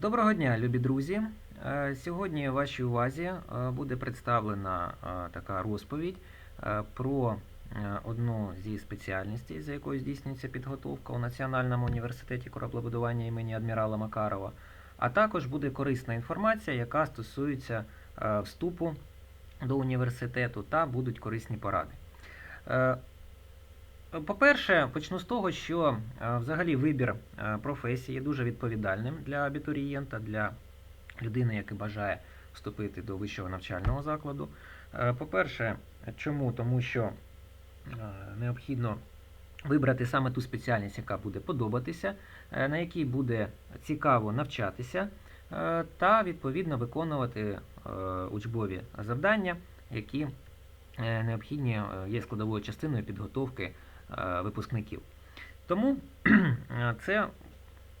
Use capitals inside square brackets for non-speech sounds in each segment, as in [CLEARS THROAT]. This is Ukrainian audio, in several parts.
Доброго дня, любі друзі! Е, Сьогодні вашій увазі е, буде представлена е, така розповідь про одну зі спеціальностей, за якою здійснюється підготовка у Національному університеті кораблебудування імені адмірала Макарова, а також буде корисна інформація, яка стосується вступу до університету та будуть корисні поради. По-перше, почну з того, що е, взагалі вибір е, професії є дуже відповідальним для абітурієнта, для людини, яка бажає вступити до вищого навчального закладу. Е, По-перше, чому? Тому що необхідно вибрати саме ту спеціальність, яка буде подобатися, на якій буде цікаво навчатися, та відповідно виконувати учбові завдання, які необхідні є складовою частиною підготовки випускників. Тому е, [CLEARS THROAT] це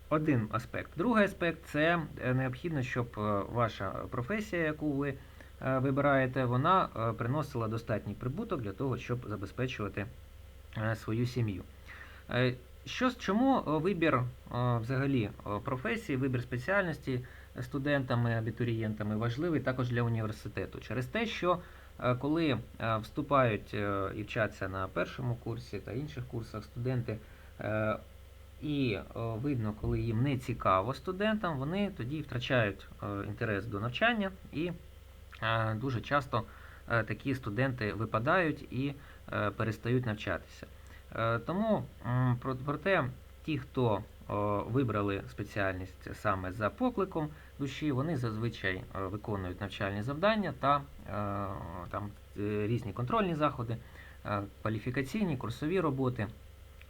один аспект. Другий аспект це е, необхідно, щоб е, ваша професія, яку ви е, вибираєте, вона е, приносила достатній прибуток для того, щоб забезпечувати е, свою сім'ю. Е, Що, чому е, вибір е, взагалі е, професії, вибір спеціальності студентами, абітурієнтами важливий також для університету? Через те, що е, коли е, вступають е, і вчаться на першому курсі та інших курсах студенти, е, і е, видно, коли їм не цікаво студентам, вони тоді втрачають е, інтерес до навчання і е, дуже часто е, такі студенти випадають і е, перестають навчатися. Е, Тому про- проте ті, хто о, вибрали спеціальність саме за покликом душі, вони зазвичай е, виконують навчальні завдання та е, там е, різні контрольні заходи, е, кваліфікаційні, курсові роботи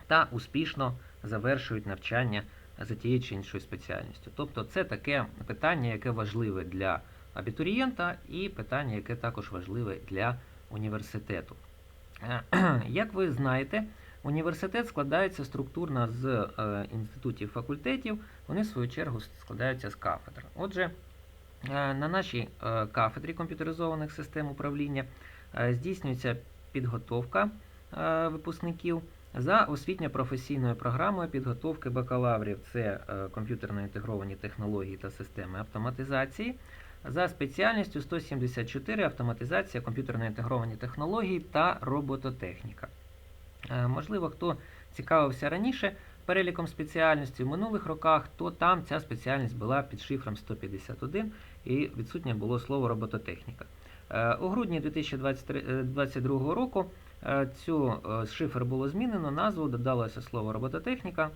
та успішно завершують навчання за тією чи іншою спеціальністю. Тобто це таке питання, яке важливе для абітурієнта, і питання, яке також важливе для університету. Е, [CLEARS THROAT] Як ви знаєте, університет складається структурно з е, інститутів факультетів, вони в свою чергу складаються з кафедр. Отже, е, на нашій е, кафедрі комп'ютеризованих систем управління здійснюється підготовка випускників за освітньо-професійною програмою підготовки бакалаврів це комп'ютерно інтегровані технології та системи автоматизації. За спеціальністю 174 автоматизація, комп'ютерно інтегровані технології та робототехніка. Е, Можливо, хто цікавився раніше переліком спеціальностей в минулих роках, то там ця спеціальність була під шифром 151 і відсутнє було слово робототехніка. Е, У грудні 2022 року е, цю е, шифр було змінено, назву додалося слово робототехніка.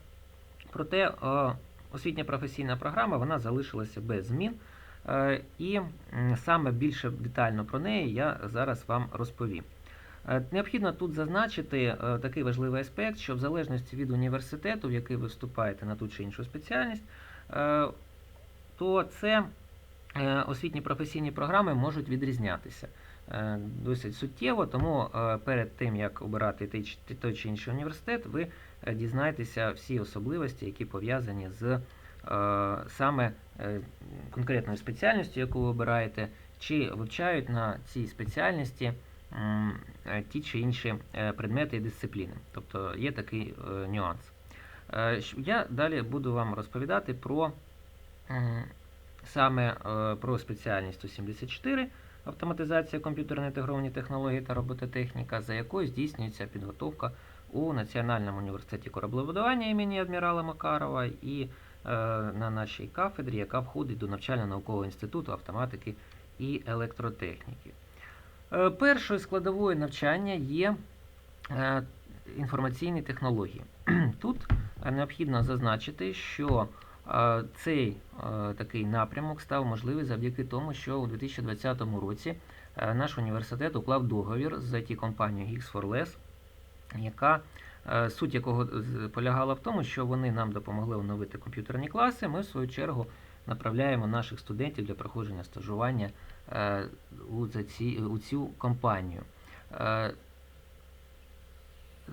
Проте освітня професійна програма вона залишилася без змін. І саме більше детально про неї я зараз вам розповім. Е, Необхідно тут зазначити е, такий важливий аспект, що в залежності від університету, в який ви вступаєте на ту чи іншу спеціальність, е, то це освітні професійні програми можуть відрізнятися. Досить суттєво, тому перед тим, як обирати той чи- інший університет, ви дізнаєтеся всі особливості, які пов'язані з саме конкретною спеціальністю, яку ви обираєте, чи вивчають на цій спеціальності ті чи інші е, предмети і дисципліни. Тобто є такий е, нюанс. Е, Я далі буду вам розповідати про саме е, про спеціальність 174 автоматизація комп'ютерно інтегровані технології та робототехніка, за якою здійснюється підготовка у Національному університеті кораблебудування імені адмірала Макарова і е, на нашій кафедрі, яка входить до навчально-наукового інституту автоматики і електротехніки. Е, Першою складовою навчання є е, інформаційні технології. [CLEARS THROAT] Тут е, необхідно зазначити, що цей такий напрямок став можливий завдяки тому, що у 2020 році наш університет уклав договір з IT-компанією X4Less, яка е, суть якого полягала в тому, що вони нам допомогли оновити комп'ютерні класи. Ми, в свою чергу, направляємо наших студентів для проходження стажування ці, у цю компанію. Е,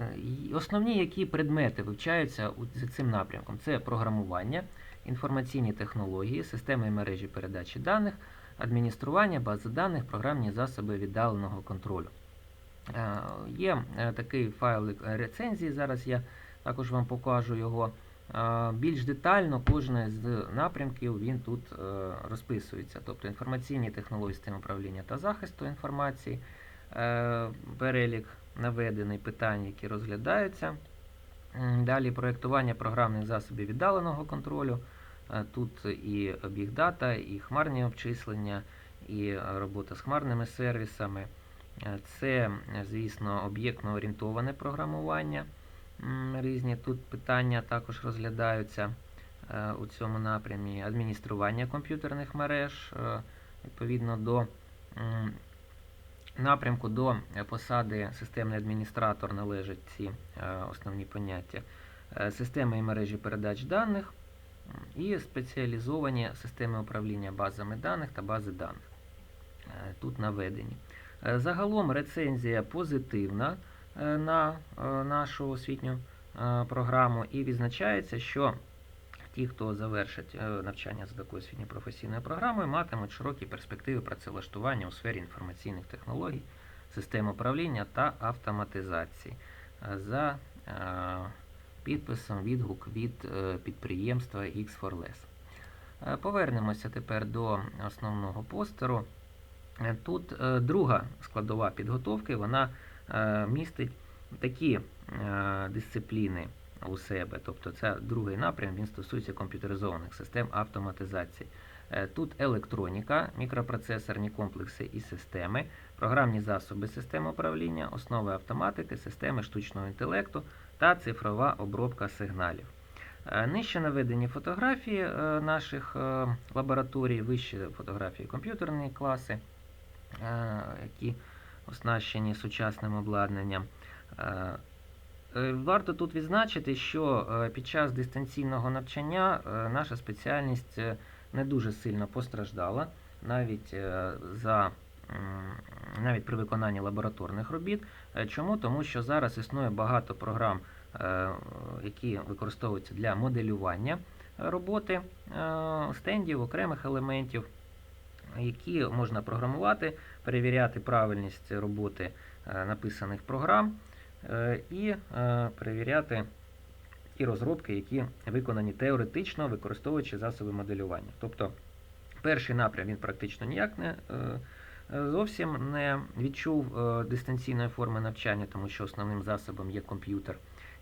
Е, Основні які предмети вивчаються за цим напрямком: це програмування, інформаційні технології, системи і мережі передачі даних, адміністрування, бази даних, програмні засоби віддаленого контролю. Е, Є е, такий файлик е, рецензії, зараз я також вам покажу його. Більш детально кожне з напрямків він тут е, розписується. Тобто інформаційні технології систем управління та захисту інформації, е, перелік наведений питань, які розглядаються. Далі проєктування програмних засобів віддаленого контролю. Е, Тут і бігдата, і хмарні обчислення, і робота з хмарними сервісами. Це, звісно, об'єктно орієнтоване програмування. Різні тут питання також розглядаються е, у цьому напрямі. Адміністрування комп'ютерних мереж е, відповідно до напрямку до посади системний адміністратор належать ці е, основні поняття. Системи і мережі передач даних і спеціалізовані системи управління базами даних та бази даних. Тут наведені. Загалом рецензія позитивна на е, нашу освітню е, програму і відзначається, що ті, хто завершить е, навчання за такою освітньо-професійною програмою, матимуть широкі перспективи працевлаштування у сфері інформаційних технологій, систем управління та автоматизації. Е, За е, підписом відгук від е, підприємства X4Less. Е, Повернемося тепер до основного постеру. Е, Тут е, друга складова підготовки, вона е, містить такі е, дисципліни у себе. Тобто це другий напрям, він стосується комп'ютеризованих систем автоматизації. Е, Тут електроніка, мікропроцесорні комплекси і системи, програмні засоби систем управління, основи автоматики, системи штучного інтелекту та цифрова обробка сигналів. Е, Нижче наведені фотографії е, наших е, лабораторій, вище фотографії комп'ютерні класи, е, які оснащені сучасним обладнанням. Е, е, Варто тут відзначити, що е, під час дистанційного навчання наша спеціальність не дуже сильно постраждала, навіть за навіть при виконанні лабораторних робіт. Чому? Тому що зараз існує багато програм, які використовуються для моделювання роботи стендів, окремих елементів, які можна програмувати, перевіряти правильність роботи е, написаних програм е, і е, перевіряти ті розробки, які виконані теоретично, використовуючи засоби моделювання. Тобто перший напрям він практично ніяк не зовсім не відчув дистанційної форми навчання, тому що основним засобом є комп'ютер.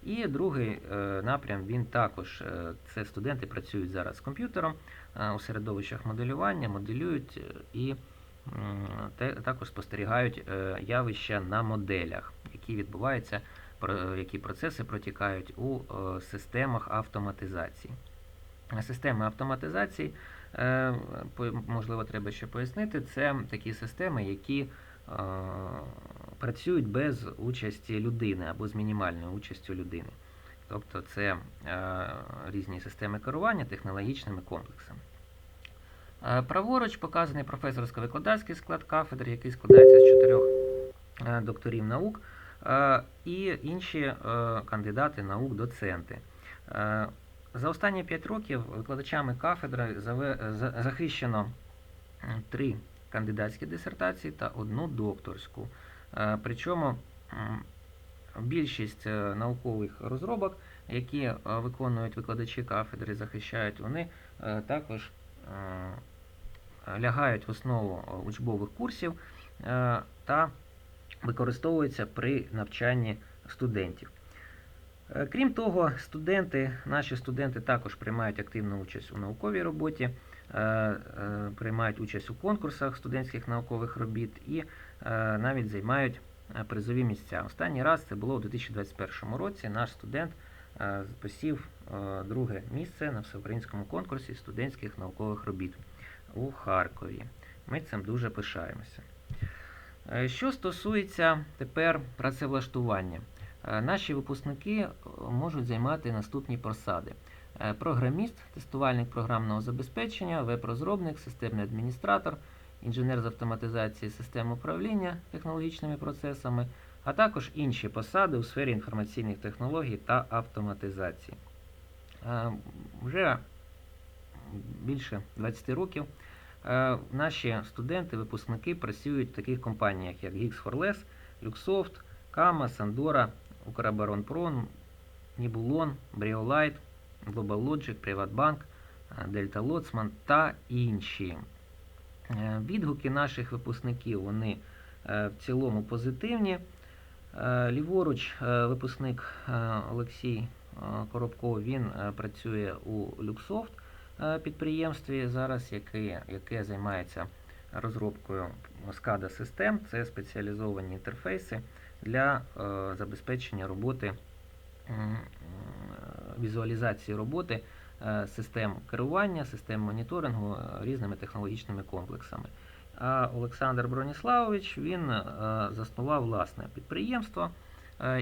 І другий напрям він також це студенти працюють зараз з комп'ютером у середовищах моделювання, моделюють і також спостерігають е, явища на моделях, які відбуваються, які процеси протікають у е, системах автоматизації. Е, Системи автоматизації, е, можливо, треба ще пояснити, це такі системи, які е, працюють без участі людини або з мінімальною участю людини. Тобто це е, різні системи керування технологічними комплексами. Е, Праворуч показаний професорсько-викладацький склад кафедри, який складається з чотирьох е, докторів наук е, і інші кандидати наук, доценти. За останні 5 років викладачами кафедри захищено м, три кандидатські дисертації та одну докторську. Причому більшість наукових розробок, які виконують викладачі кафедри, захищають, вони також лягають в основу е, учбових курсів е, та використовуються при навчанні студентів. Е, Крім того, студенти, наші студенти також приймають активну участь у науковій роботі, приймають участь у конкурсах студентських наукових робіт і навіть займають призові місця. Останній раз це було у 2021 році. Наш студент посів друге місце на всеукраїнському конкурсі студентських наукових робіт у Харкові. Ми цим дуже пишаємося. Е, Що стосується тепер працевлаштування, Е, наші випускники е, можуть займати наступні посади: програміст, тестувальник програмного забезпечення, веб-розробник, системний адміністратор, інженер з автоматизації систем управління технологічними процесами, а також інші посади у сфері інформаційних технологій та автоматизації. Вже більше 20 років е, наші студенти, випускники працюють в таких компаніях, як Gix4Less, Luxoft, Kama, Sandora, Укроборонпром, Нібулон, Бріолайт, Global Logic, е, Delta Lotsman та інші. Е, Відгуки наших випускників вони е, в цілому позитивні. Ліворуч, випускник Олексій Коробков, він працює у Люксофт підприємстві зараз, яке, яке займається розробкою SCADA систем. Це спеціалізовані інтерфейси для е, забезпечення роботи м, візуалізації роботи е, систем керування, систем моніторингу е, різними технологічними комплексами. А Олександр Броніславович він е, заснував власне підприємство е,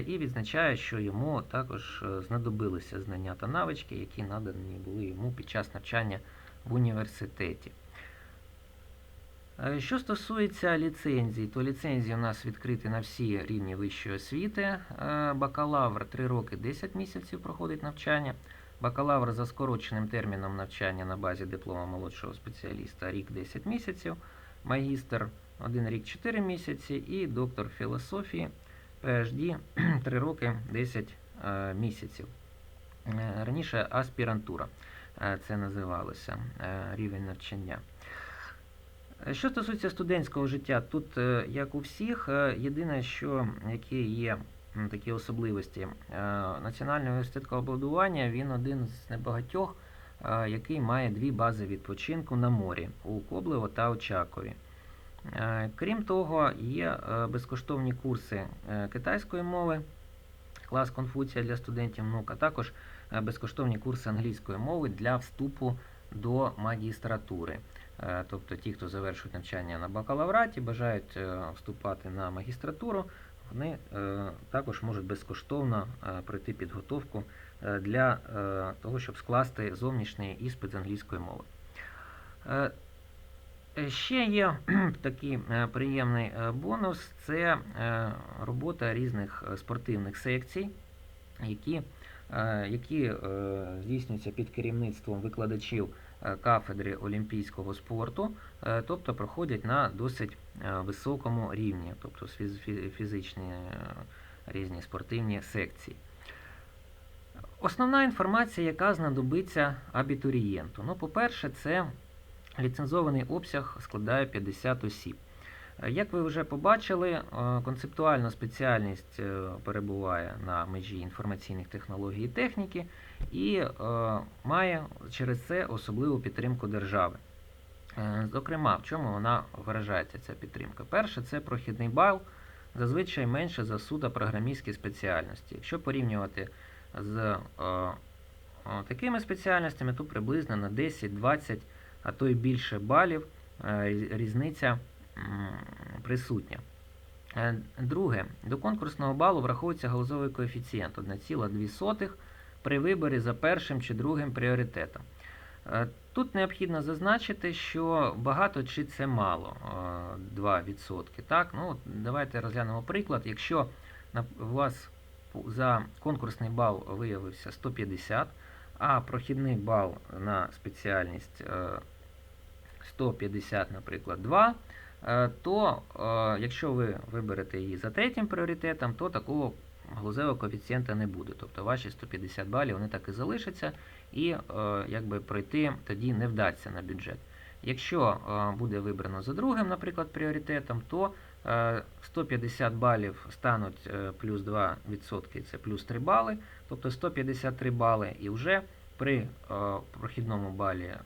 і відзначає, що йому також е, знадобилися знання та навички, які надані були йому під час навчання в університеті. Е, Що стосується ліцензій, то ліцензії у нас відкриті на всі рівні вищої освіти. Е, Бакалавр 3 роки 10 місяців проходить навчання. Бакалавр за скороченим терміном навчання на базі диплома молодшого спеціаліста рік 10 місяців, магістр 1 рік 4 місяці і доктор філософії PhD [CLEARS THROAT] 3 роки 10 е, місяців. Е, Раніше аспірантура е, це називалося рівень навчання. Що стосується студентського життя, тут, як у всіх, єдине, що які є такі особливості, Національний університет кладбудування, він один з небагатьох, який має дві бази відпочинку на морі у Коблево та Очакові. Е, Крім того, є е, безкоштовні курси е, китайської мови, клас Конфуція для студентів НУК, а також безкоштовні курси англійської мови для вступу до магістратури. Тобто ті, хто завершують навчання на бакалавраті, бажають вступати на магістратуру, вони також можуть безкоштовно пройти підготовку для того, щоб скласти зовнішній іспит з англійської мови. Е, Ще є [CLEARS THROAT] такий е, приємний е, бонус це робота різних спортивних секцій, які, які здійснюються під керівництвом викладачів кафедри олімпійського спорту, тобто проходять на досить високому рівні, тобто фізичні різні спортивні секції. Основна інформація, яка знадобиться абітурієнту. Ну, по-перше, це ліцензований обсяг складає 50 осіб. Е, Як ви вже побачили, е, концептуальна спеціальність е, перебуває на межі інформаційних технологій і техніки і має через це особливу підтримку держави. Зокрема, в чому вона виражається ця підтримка? Перше, це прохідний бал, зазвичай менше за суто програмістські спеціальності. Якщо порівнювати з такими спеціальностями, то приблизно на 10-20, а то й більше балів е, різниця присутня. Е, Друге, до конкурсного балу враховується галузовий коефіцієнт 1,2 при виборі за першим чи другим пріоритетом. Е, Тут необхідно зазначити, що багато чи це мало е, 2%. Так? Ну, давайте розглянемо приклад. Якщо у вас за конкурсний бал виявився 150, а прохідний бал на спеціальність 150, наприклад, 2, е, то е, якщо ви виберете її за третім пріоритетом, то такого галузевого коефіцієнта не буде. Тобто ваші 150 балів вони так і залишаться, і е, якби пройти тоді не вдасться на бюджет. Якщо буде вибрано за другим, наприклад, пріоритетом, то е, 150 балів стануть плюс 2%, це плюс 3 бали, тобто 153 бали, і вже при прохідному балі е,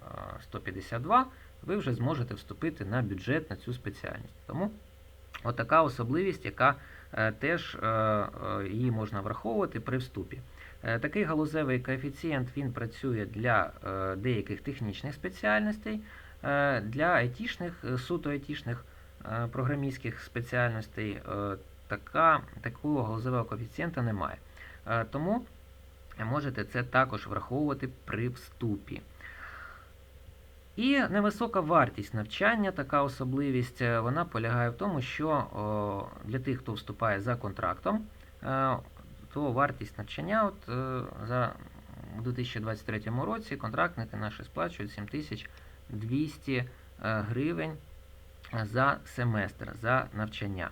152 ви вже зможете вступити на бюджет на цю спеціальність. Тому отака особливість, яка е, теж е, е, її можна враховувати при вступі. Такий галузевий коефіцієнт він працює для деяких технічних спеціальностей, для айтішних, суто айтішних програмістських спеціальностей така, такого галузевого коефіцієнта немає. Тому можете це також враховувати при вступі. І невисока вартість навчання, така особливість, е, вона полягає в тому, що для тих, хто вступає за контрактом, е, то вартість навчання от, е, за у 2023 році контрактники наші сплачують 7200 е, гривень за семестр за навчання.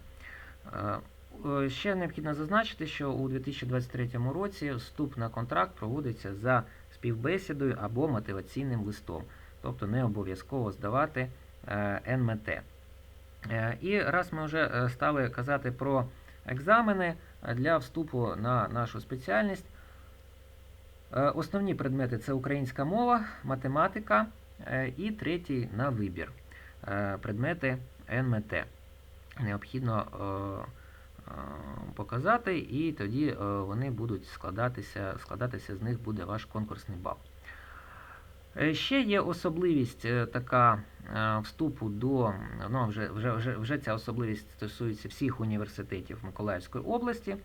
Ще необхідно зазначити, що у 2023 році вступ на контракт проводиться за співбесідою або мотиваційним листом. Тобто не обов'язково здавати е, НМТ. Е, І раз ми вже е, стали казати про екзамени для вступу на нашу спеціальність, основні предмети це українська мова, математика і третій на вибір предмети НМТ. Необхідно показати, і тоді вони будуть складатися, складатися з них буде ваш конкурсний бал. Е, Ще є особливість е, така е, вступу до, ну вже, вже, вже, вже ця особливість стосується всіх університетів Миколаївської області,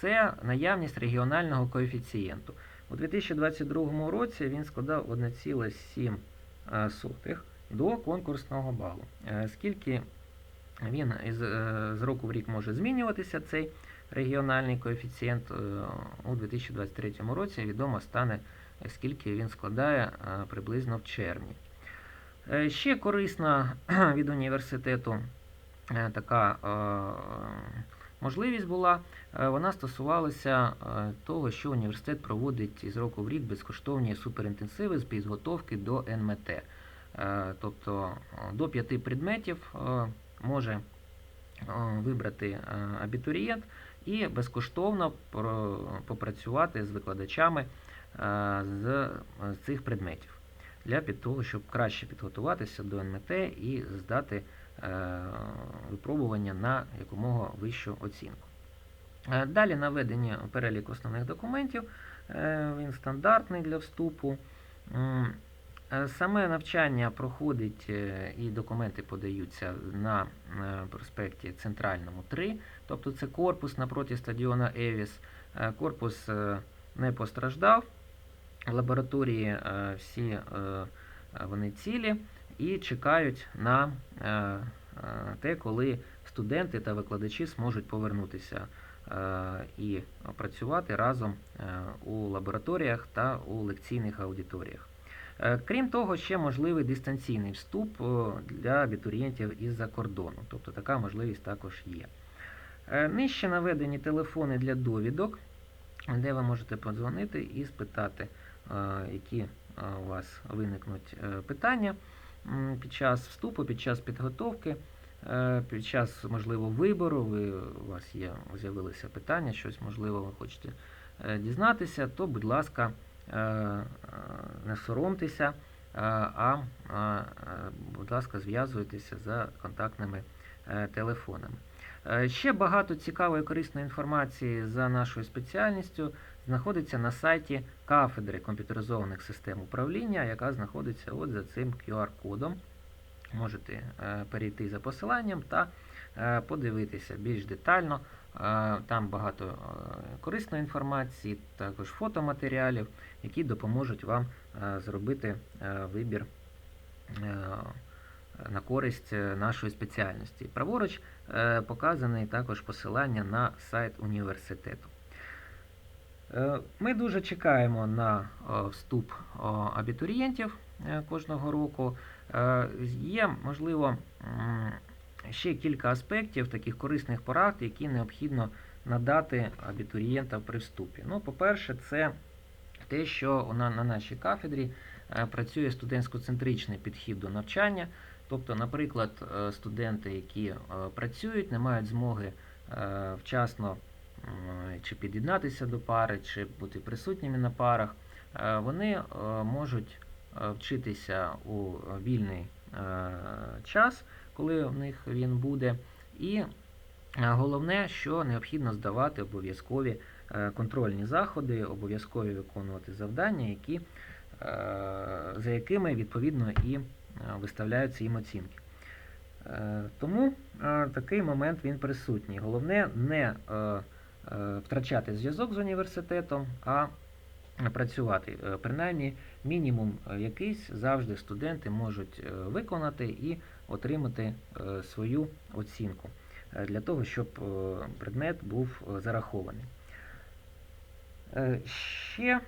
це наявність регіонального коефіцієнту. У 2022 році він складав 1,7 до конкурсного балу. Скільки він з року в рік може змінюватися, цей регіональний коефіцієнт у 2023 році відомо стане скільки він складає е, приблизно в червні. Е, Ще корисна [CLEARS THROAT] від університету е, така можливість була. Вона стосувалася того, що університет проводить із року в рік безкоштовні суперінтенсиви з підготовки до НМТ. Тобто до п'яти предметів може вибрати абітурієнт і безкоштовно попрацювати з викладачами з, з цих предметів для того, щоб краще підготуватися до НМТ і здати е, випробування на якомога вищу оцінку. Е, Далі наведені перелік основних документів. Е, Він стандартний для вступу. Е, Саме навчання проходить е, і документи подаються на е, проспекті Центральному 3, тобто це корпус напроти стадіона Евіс. Е, Корпус е, не постраждав. Лабораторії е, всі е, вони цілі і чекають на е, те, коли студенти та викладачі зможуть повернутися і працювати разом у лабораторіях та у лекційних аудиторіях. Крім того, ще можливий дистанційний вступ для абітурієнтів із-за кордону, тобто така можливість також є. Нижче наведені телефони для довідок, де ви можете подзвонити і спитати, які е, у вас виникнуть е, питання під час вступу, під час підготовки, е, під час, можливо, вибору. Ви, у вас є, з'явилися питання, щось, можливо, ви хочете е, дізнатися, то, будь ласка, е, е, не соромтеся, е, а, е, будь ласка, зв'язуйтеся за контактними е, телефонами. Е, Ще багато цікавої корисної інформації за нашою спеціальністю знаходиться на сайті кафедри комп'ютеризованих систем управління, яка знаходиться от за цим QR-кодом. Можете е, перейти за посиланням та е, подивитися більш детально. Е, Там багато корисної інформації, також фотоматеріалів, які допоможуть вам зробити вибір на користь нашої спеціальності. Праворуч е, показаний також посилання на сайт університету. Е, Ми дуже чекаємо на е, вступ абітурієнтів е, кожного року. Є, можливо, ще кілька аспектів таких корисних порад, які необхідно надати абітурієнтам при вступі. Ну, по-перше, це те, що на, на нашій кафедрі працює студентсько-центричний підхід до навчання. Тобто, наприклад, студенти, які працюють, не мають змоги вчасно чи під'єднатися до пари, чи бути присутніми на парах, е, вони е, можуть е, вчитися у вільний е, час, коли в них він буде. І е, головне, що необхідно здавати обов'язкові е, контрольні заходи, обов'язкові виконувати завдання, які, е, за якими відповідно і е, виставляються їм оцінки. Е, Тому е, такий момент він присутній. Головне не е, е, втрачати зв'язок з університетом, а працювати. Е, Принаймні, мінімум е, якийсь завжди студенти можуть е, виконати і отримати е, свою оцінку е, для того, щоб е, предмет був е, зарахований. Е, Ще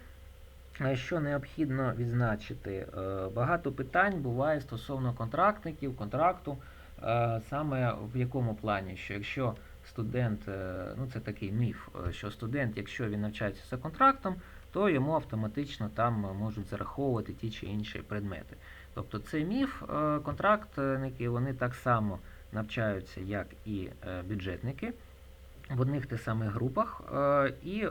е, що необхідно відзначити, е, багато питань буває стосовно контрактників, контракту, е, саме в якому плані, що якщо студент, е, ну це такий міф, е, що студент, якщо він навчається за контрактом, то йому автоматично там е, можуть зараховувати ті чи інші предмети. Тобто це міф, контрактники вони так само навчаються, як і бюджетники в одних тих самих групах і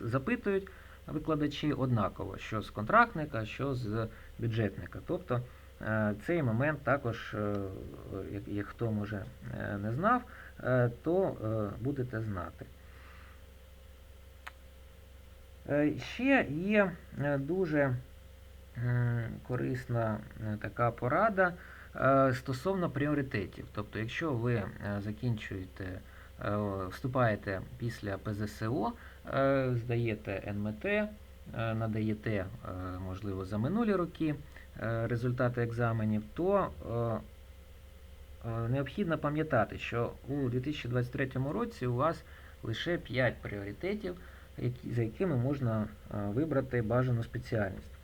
запитують викладачі однаково, що з контрактника, що з бюджетника. Тобто цей момент також, як, хто може не знав, то е, будете знати. Е, Ще є е, дуже корисна е, така порада е, стосовно пріоритетів. Тобто, якщо ви е, закінчуєте, е, вступаєте після ПЗСО, е, здаєте НМТ, е, надаєте, е, можливо, за минулі роки е, результати екзаменів, то е, е, необхідно пам'ятати, що у 2023 році у вас лише 5 пріоритетів, за якими можна е, вибрати бажану спеціальність.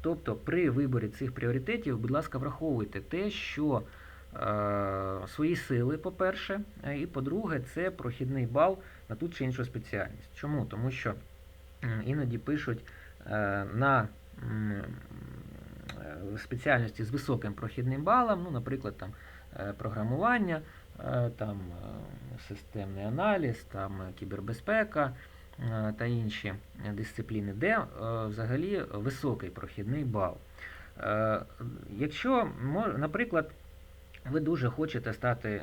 Тобто при виборі цих пріоритетів, будь ласка, враховуйте те, що е, свої сили, по-перше, е, і по-друге, це прохідний бал на ту чи іншу спеціальність. Чому? Тому що іноді пишуть е, на е, спеціальності з високим прохідним балом, ну, наприклад, там е, програмування, е, там е, системний аналіз, там кібербезпека та інші дисципліни, де взагалі високий прохідний бал. Якщо, наприклад, ви дуже хочете стати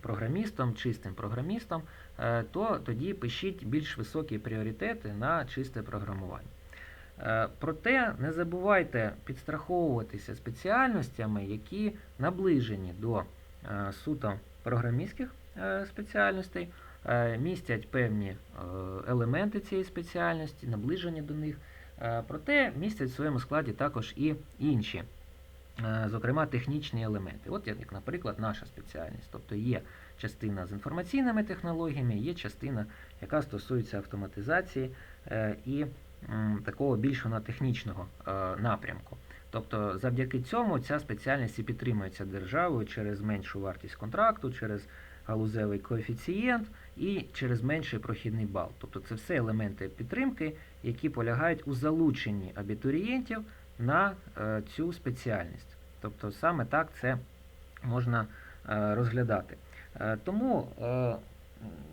програмістом, чистим програмістом, то тоді пишіть більш високі пріоритети на чисте програмування. Е, Проте не забувайте підстраховуватися спеціальностями, які наближені до е, суто програмістських е, спеціальностей, містять певні елементи цієї спеціальності, наближені до них, проте містять в своєму складі також і інші, зокрема технічні елементи. От як, наприклад, наша спеціальність. Тобто є частина з інформаційними технологіями, є частина, яка стосується автоматизації і такого більш вона технічного е, напрямку. Тобто завдяки цьому ця спеціальність і підтримується державою через меншу вартість контракту, через галузевий коефіцієнт і через менший прохідний бал. Тобто це все елементи підтримки, які полягають у залученні абітурієнтів на е, цю спеціальність. Тобто саме так це можна е, розглядати. Тому,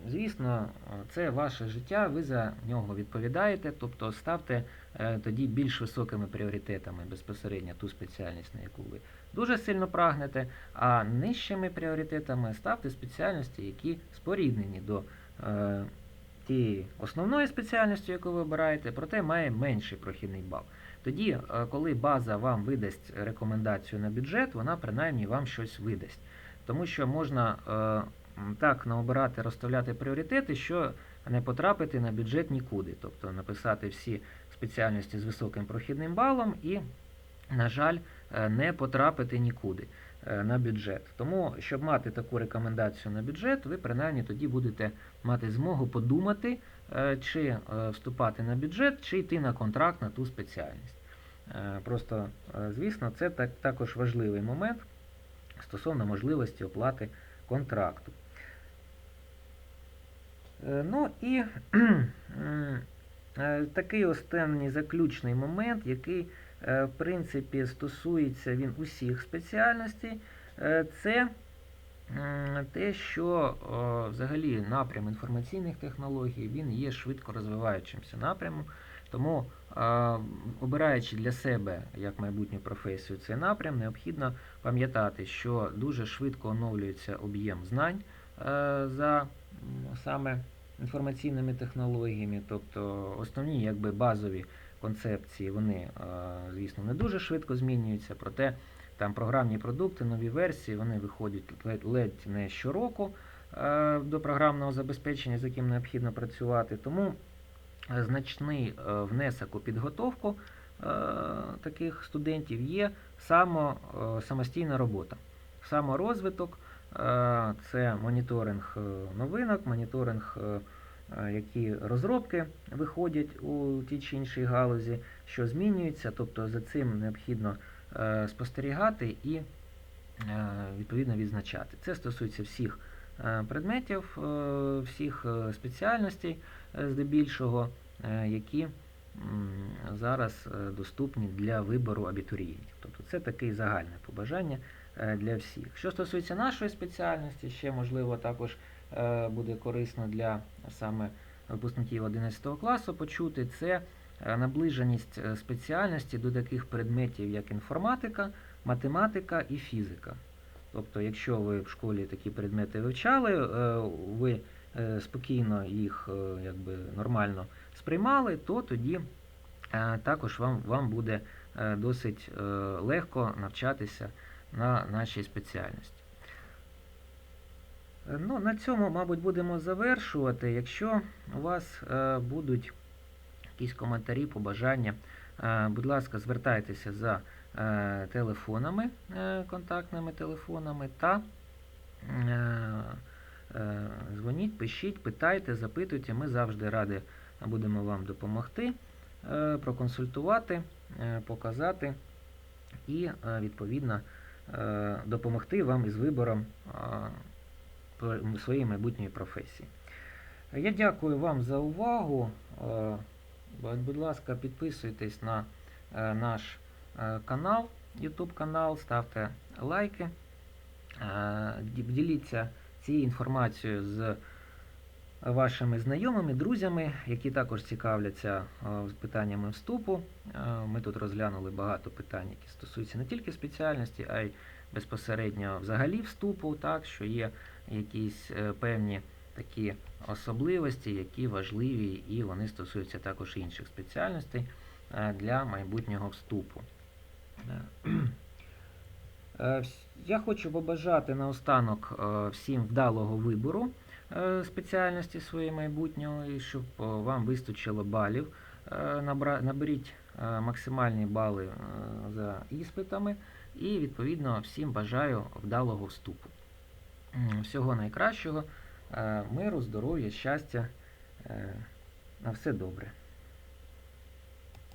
звісно, це ваше життя, ви за нього відповідаєте, тобто ставте е, тоді більш високими пріоритетами безпосередньо ту спеціальність, на яку ви дуже сильно прагнете, а нижчими пріоритетами ставте спеціальності, які споріднені до е, тієї основної спеціальності, яку ви обираєте, проте має менший прохідний бал. Тоді, е, коли база вам видасть рекомендацію на бюджет, вона принаймні вам щось видасть. Тому що можна так наобирати, розставляти пріоритети, що не потрапити на бюджет нікуди. Тобто написати всі спеціальності з високим прохідним балом і, на жаль, е, не потрапити нікуди е, на бюджет. Тому, щоб мати таку рекомендацію на бюджет, ви принаймні тоді будете мати змогу подумати, е, чи вступати на бюджет, чи йти на контракт на ту спеціальність. Просто, звісно, це так, також важливий момент стосовно можливості оплати контракту. Е, Ну і е, такий останній заключний момент, який, е, в принципі, стосується він усіх спеціальностей, це те, що взагалі напрям інформаційних технологій він є швидко розвиваючимся напрямом. Тому, обираючи для себе як майбутню професію цей напрям, необхідно пам'ятати, що дуже швидко оновлюється об'єм знань за саме інформаційними технологіями, тобто основні якби базові концепції, вони, е, звісно, не дуже швидко змінюються, проте там програмні продукти, нові версії, вони виходять ледь, не щороку е, до програмного забезпечення, з яким необхідно працювати. Тому е, значний внесок у підготовку таких студентів є само, самостійна робота. Саморозвиток це моніторинг е, новинок, моніторинг, е, е, які розробки виходять у тій чи іншій галузі, що змінюється, тобто за цим необхідно е, спостерігати і е, відповідно відзначати. Це стосується всіх е, предметів, е, всіх е, спеціальностей, е, здебільшого. е, які зараз е, доступні для вибору абітурієнтів. Тобто це таке загальне побажання е, для всіх. Що стосується нашої спеціальності, ще можливо також е, буде корисно для саме випускників 11 класу почути, це е, наближеність е, спеціальності до таких предметів, як інформатика, математика і фізика. Тобто, якщо ви в школі такі предмети вивчали, е, ви е, спокійно їх е, якби, нормально сприймали, то тоді е, також вам, вам буде е, досить е, легко навчатися на нашій спеціальності. Е, Ну, на цьому, мабуть, будемо завершувати. Якщо у вас е, будуть якісь коментарі, побажання, е, будь ласка, звертайтеся за е, телефонами, е, контактними телефонами та е, е, дзвоніть, пишіть, питайте, запитуйте. Ми завжди раді будемо вам допомогти, е, проконсультувати, е, показати і, е, відповідно, допомогти вам із вибором е, своєї майбутньої професії. Я дякую вам за увагу. Е, Будь ласка, підписуйтесь на е, наш е, канал, YouTube канал, ставте лайки, е, діліться цією інформацією з вашими знайомими, друзями, які також цікавляться е, питаннями вступу. Е, Ми тут розглянули багато питань, які стосуються не тільки спеціальності, а й безпосередньо взагалі вступу, так, що є якісь е, певні такі особливості, які важливі, і вони стосуються також інших спеціальностей для майбутнього вступу. [CLEARS THROAT] Вс- Я хочу побажати наостанок всім вдалого вибору спеціальності своєї майбутнього, і щоб е, вам вистачило балів. Е, Наберіть е, максимальні бали е, за іспитами і, відповідно, всім бажаю вдалого вступу. Всього найкращого, е, миру, здоров'я, щастя. е, На все добре.